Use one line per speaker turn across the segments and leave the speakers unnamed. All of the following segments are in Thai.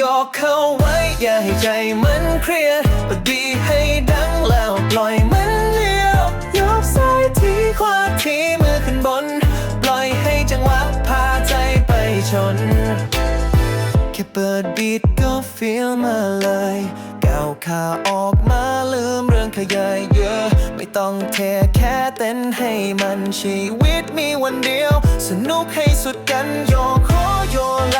ยกเข้าไว้อย่าให้ใจมันเครียดปดีให้ดังแล้วปล่อยมันเลี้ยวยกซ้ายทีขวาทีมือขึ้นบน ปล่อยให้จังหวะพาใจไปชน แค่เปิดบีทก็ฟีลมาเลยก้าวขาออกมาลืมเรื่องขยายเยอะ ไม่ต้องเทแค่เต้นให้มันชีวิตมีวันเดียว สนุกให้สุดกันโยกคอโยไล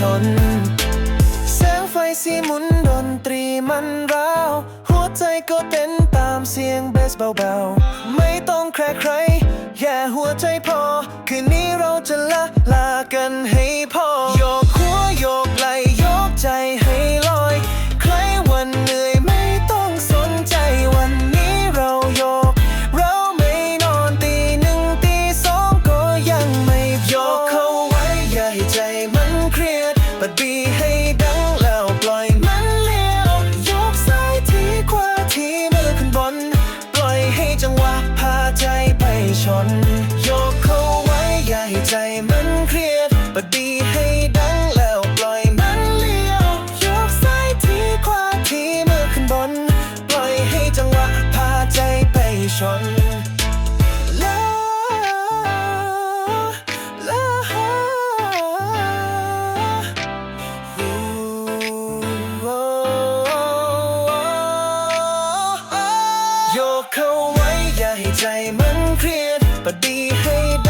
ชน แสงไฟสีหมุนดนตรีมันร้าว หัวใจก็เต้นตามเสียงเบสเบาๆ ไม่ต้องแคร์ใคร แค่หัวใจพอ คืนนี้เราจะละลา จังหวะพาใจไปชน โยกเข้าไว้อย่าให้ใจมันเครียดปดีให้ดั มันเครียดปดีให้ได้